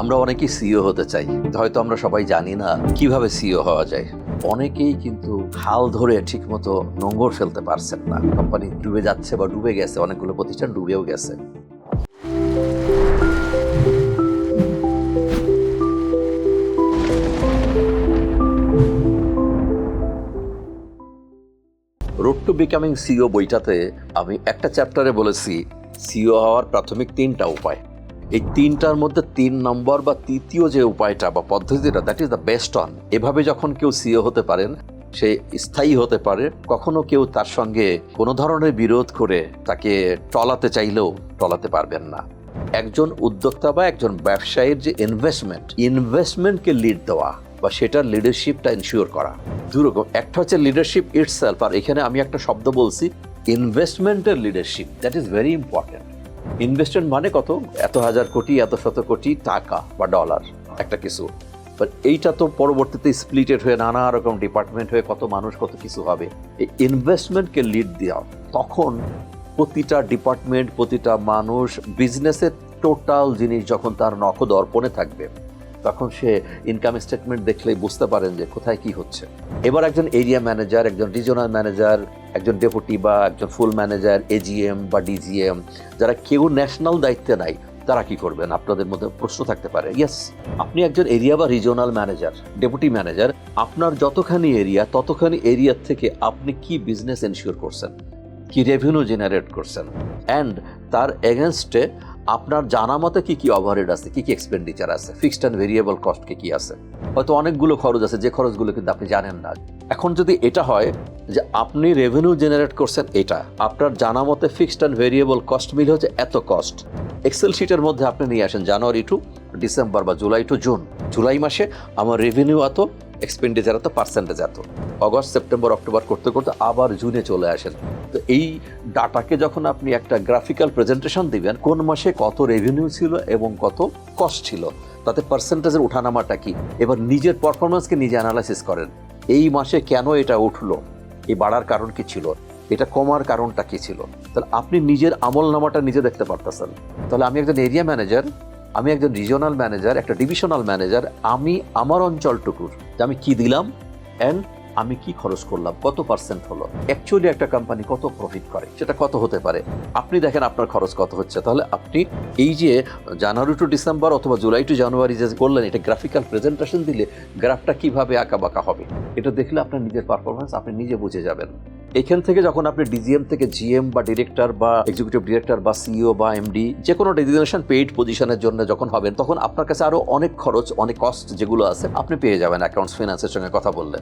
আমরা অনেকেই সিও হতে চাই। হয়তো আমরা সবাই জানি না কীভাবে সিও হওয়া যায়। অনেকেই কিন্তু খাল ধরে ঠিকমতো নোংর ফেলতে পারছেন না। কোম্পানি ডুবে যাচ্ছে বা ডুবে গেছে, অনেকগুলো প্রতিষ্ঠান ডুবেও গেছে। রোড টু বিকামিং সিও বইটাতে আমি একটা চ্যাপ্টারে বলেছি সিও হওয়ার প্রাথমিক তিনটা উপায়। এই তিনটার মধ্যে তিন নম্বর বা তৃতীয় যে উপায়টা বা পদ্ধতিটা that is the best one এভাবে যখন কেউ সিও হতে পারেন, সে স্থায়ী হতে পারে, কখনো কেউ তার সঙ্গে কোনো ধরনের বিরোধ করে তাকে টলাতে চাইলেও টলাতে পারবেন না। একজন উদ্যোক্তা বা একজন ব্যবসায়ীর যে ইনভেস্টমেন্ট ইনভেস্টমেন্টকে লিড দেওয়া বা সেটার লিডারশিপটা ইনশিওর করা। দুরকম, একটা হচ্ছে লিডারশিপ ইটসেলফ আর এখানে আমি একটা শব্দ বলছি ইনভেস্টমেন্টের leadership that is very important investment মানে কত? এত হাজার কোটি, এত শত কোটি টাকা বা ডলার একটা কিছু। বাট এইটা তো পরবর্তীতে স্প্লিটেড হয়ে নানা রকম ডিপার্টমেন্ট হয়ে কত মানুষ কত কিছু হবে। এই ইনভেস্টমেন্টকে লিড দেওয়া, তখন প্রতিটা ডিপার্টমেন্ট প্রতিটা মানুষ বিজনেসের টোটাল জিনিস যখন তার নখদ অর্পণে থাকবে, তখন সে ইনকাম স্টেটমেন্ট দেখলেই বুঝতে পারেন যে কোথায় কি হচ্ছে। এবার একজন এরিয়া ম্যানেজার একজন রিজনাল ম্যানেজার একজন ডেপুটি বা একজন ফুল ম্যানেজার এজিএম বা ডিজিএম যারা কেউ ন্যাশনাল দায়িত্বে নাই, তারা কি করবেন? আপনাদের মধ্যে প্রশ্ন থাকতে পারে। ইয়েস আপনি একজন এরিয়া বা রিজনাল ম্যানেজার ডেপুটি ম্যানেজার আপনার যতখানি এরিয়া ততখানি এরিয়ার থেকে আপনি কি বিজনেস এনশিওর করছেন? কি রেভিনিউ জেনারেট করছেন? অ্যান্ড তার এগেনস্টে আপনার জানা মতে কি কি ওভারহেড আছে, কি কি এক্সপেন্ডিচার আছে ফিক্সড অ্যান্ড ভেরিয়েবল কস্ট কি কি আছে? হয়তো অনেকগুলো খরচ আছে, যে খরচগুলো কিন্তু আপনি জানেন না। এখন যদি এটা হয় যে আপনি রেভিনিউ জেনারেট করছেন এটা, আপনার জানা মতে ফিক্সড অ্যান্ড ভেরিয়েবল কস্ট মিল হচ্ছে এত কস্ট এক্সেল শিটের মধ্যে আপনি নিয়ে আসেন জানুয়ারি টু ডিসেম্বর বা জুলাই টু জুন জুলাই মাসে আমার রেভিনিউ এত এক্সপেন্ডিচার এত পার্সেন্টেজ এত। অগস্ট সেপ্টেম্বর অক্টোবর করতে করতে আবার জুনে চলে আসেন। তো এই ডাটাকে যখন আপনি একটা গ্রাফিক্যাল প্রেজেন্টেশন দিবেন, কোন মাসে কত রেভিনিউ ছিল এবং কত কস্ট ছিল, তাতে পার্সেন্টেজের ওঠানামাটা কি? এবার নিজের পারফরমেন্সকে নিজে অ্যানালাইসিস করেন। এই মাসে কেন এটা উঠল? এই বাড়ার কারণ কি ছিল? এটা কমার কারণটা কি ছিল? তাহলে আপনি নিজের আমল নামাটা নিজে দেখতে পারতেছেন। তাহলে আমি একজন এরিয়া ম্যানেজার আমি একজন রিজনাল ম্যানেজার একটা ডিভিশনাল ম্যানেজার আমি আমার অঞ্চলটুকুর যে আমি কি দিলাম অ্যান্ড আমি কি খরচ করলাম, কত পার্সেন্ট হলো অ্যাকচুয়ালি একটা কোম্পানি কত প্রফিট করে, সেটা কত হতে পারে? আপনি দেখেন আপনার খরচ কত হচ্ছে, তাহলে আপনি এই যে জানুয়ারি টু ডিসেম্বর অথবা জুলাই টু জানুয়ারি যে করলেন, এটা গ্রাফিক্যাল প্রেজেন্টেশন দিলে গ্রাফটা কীভাবে আঁকা বাঁকা হবে, এটা দেখলে আপনার নিজের পারফরমেন্স আপনি নিজে বুঝে যাবেন। এখান থেকে যখন আপনি ডিজিএম থেকে জিএম বা ডিরেক্টর বা এক্সিকিউটিভ ডিরেক্টর বা সিইও বা এমডি যে কোনো ডেজিগনেশন পেইড পজিশনের জন্য যখন হবেন, তখন আপনার কাছে আরও অনেক খরচ, অনেক কস্ট যেগুলো আছে, আপনি পেয়ে যাবেন অ্যাকাউন্টস ফিনান্সের সঙ্গে কথা বললে।